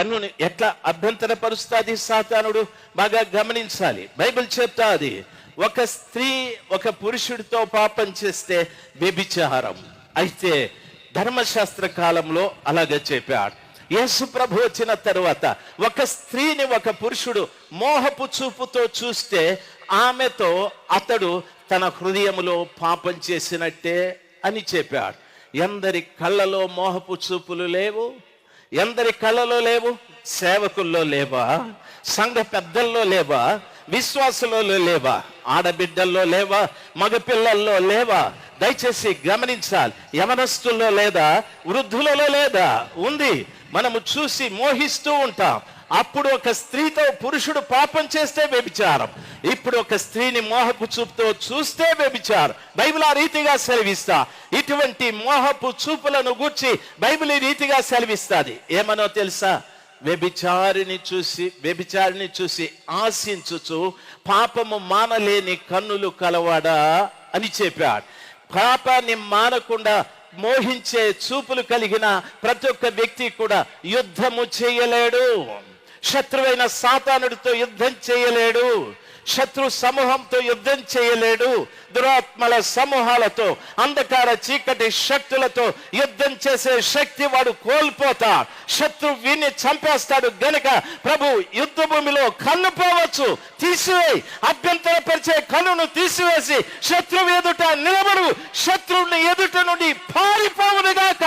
కన్నుని ఎట్లా అభ్యంతరపరుస్తుంది సాతానుడు? బాగా గమనించాలి. బైబిల్ చెప్తా అది ఒక స్త్రీ ఒక పురుషుడితో పాపం చేస్తే వ్యభిచారం. అయితే ధర్మశాస్త్ర కాలంలో అలాగే చెప్పాడు. యేసు ప్రభు వచ్చిన తర్వాత ఒక స్త్రీని ఒక పురుషుడు మోహపు చూపుతో చూస్తే ఆమెతో అతడు తన హృదయములో పాపం చేసినట్టే అని చెప్పాడు. ఎందరి కళ్ళలో మోహపు చూపులు లేవు? ఎందరి కళ్ళలో లేవు? సేవకుల్లో లేవా? సంఘ పెద్దల్లో లేవా? విశ్వాసులలో లేవా? ఆడబిడ్డల్లో లేవా? మగపిల్లల్లో లేవా? దయచేసి గమనించాలి. యవనస్తుల్లో లేదా? వృద్ధులలో లేదా? ఉంది. మనము చూసి మోహిస్తూ ఉంటాం. అప్పుడు ఒక స్త్రీతో పురుషుడు పాపం చేస్తే వ్యభిచారం. ఇప్పుడు ఒక స్త్రీని మోహపు చూపుతో చూస్తే వ్యభిచారం. బైబిల్ ఆ రీతిగా సెలవిస్తా. ఇటువంటి మోహపు చూపులను గూర్చి బైబిల్ ఈ రీతిగా సెలవిస్తుంది. ఏమనో తెలుసా? వ్యభిచారిని చూసి వ్యభిచారిని చూసి ఆశించుచు పాపము మానలేని కన్నులు కలవాడా అని చెప్పాడు. పాపాన్ని మానకుండా మోహించే చూపులు కలిగిన ప్రతి ఒక్క వ్యక్తి కూడా యుద్ధము చేయలేడు. శత్రువైన సాతానుడితో యుద్ధం చేయలేడు. శత్రు సమూహంతో యుద్ధం చేయలేడు. దురాత్మల సమూహాలతో అంధకార చీకటి శక్తులతో యుద్ధం చేసే శక్తి వాడు కోల్పోతా. శత్రు వీణ్ణి చంపేస్తాడు గనుక ప్రభు యుద్ధ భూమిలో కన్ను పోవచ్చు తీసివేయి. అభ్యంతరపరిచే కన్నును తీసివేసి శత్రువు ఎదుట నిలబడు. శత్రువుని ఎదుట నుండి పారిపోవునుగాక.